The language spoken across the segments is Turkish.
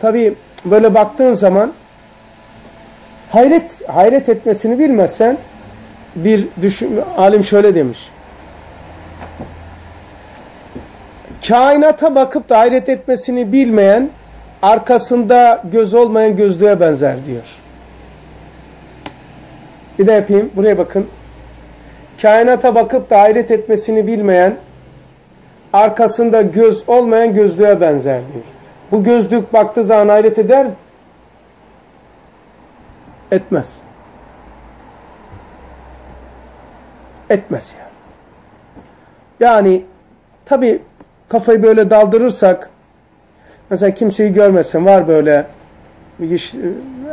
Tabii böyle baktığın zaman hayret hayret etmesini bilmezsen bir düşün, alim şöyle demiş. Kainata bakıp da hayret etmesini bilmeyen arkasında göz olmayan gözlüğe benzer diyor. Bir de yapayım. Buraya bakın. Kainata bakıp da hayret etmesini bilmeyen arkasında göz olmayan gözlüğe benzer diyor. Bu gözlük baktığı zaman hayret eder mi? Etmez. Etmez yani. Yani tabi kafayı böyle daldırırsak mesela kimseyi görmesin var böyle bir iş,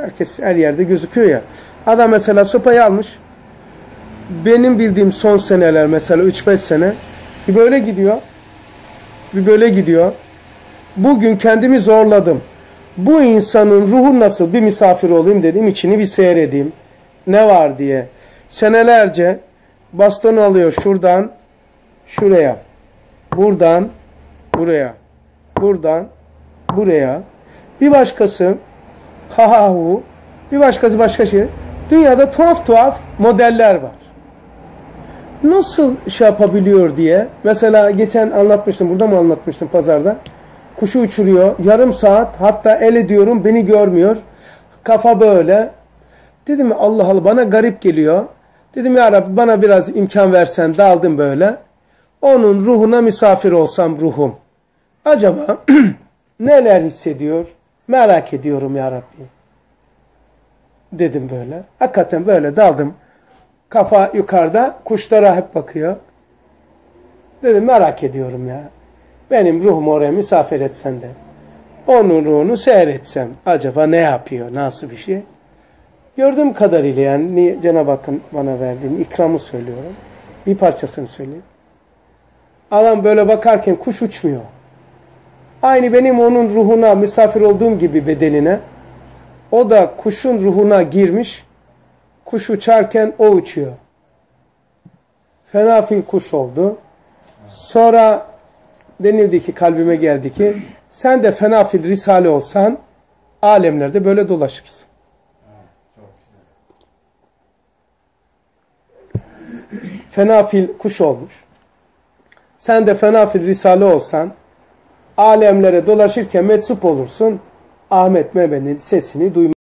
herkes her yerde gözüküyor ya. Adam mesela sopayı almış. Benim bildiğim son seneler mesela 3-5 sene bir böyle gidiyor. Bir böyle gidiyor. Bugün kendimi zorladım. Bu insanın ruhu nasıl bir misafir olayım dedim. içini bir seyredeyim. Ne var diye. Senelerce baston alıyor şuradan şuraya. Buradan buraya. Buradan buraya. Bir başkası ha ha hu. Bir başkası başka şey. Dünyada tuhaf tuhaf modeller var. Nasıl şey yapabiliyor diye. Mesela geçen anlatmıştım. Burada mı anlatmıştım pazarda? Kuşu uçuruyor. Yarım saat hatta el ediyorum beni görmüyor. Kafa böyle. Dedim Allah Allah bana garip geliyor. Dedim ya Rabbi bana biraz imkan versen daldım böyle. Onun ruhuna misafir olsam ruhum. Acaba neler hissediyor? Merak ediyorum ya Rabbi. Dedim böyle. Hakikaten böyle daldım. Kafa yukarıda. Kuşlara hep bakıyor. Dedim merak ediyorum ya. Benim ruhumu oraya misafir etsen de onun ruhunu seyretsem acaba ne yapıyor? Nasıl bir şey? Gördüğüm kadarıyla yani Cenab-ı Hakk'ın bana verdiğini ikramı söylüyorum. Bir parçasını söyleyeyim. Adam böyle bakarken kuş uçmuyor. Aynı benim onun ruhuna misafir olduğum gibi bedenine o da kuşun ruhuna girmiş. Kuş uçarken o uçuyor. Fena fil kuş oldu. Sonra denildi ki kalbime geldi ki sen de fena fil risale olsan alemlerde böyle dolaşırsın. Fena fil kuş olmuş. Sen de fena fil risale olsan alemlere dolaşırken metsup olursun. Ahmet Mehmet'in sesini duymaz.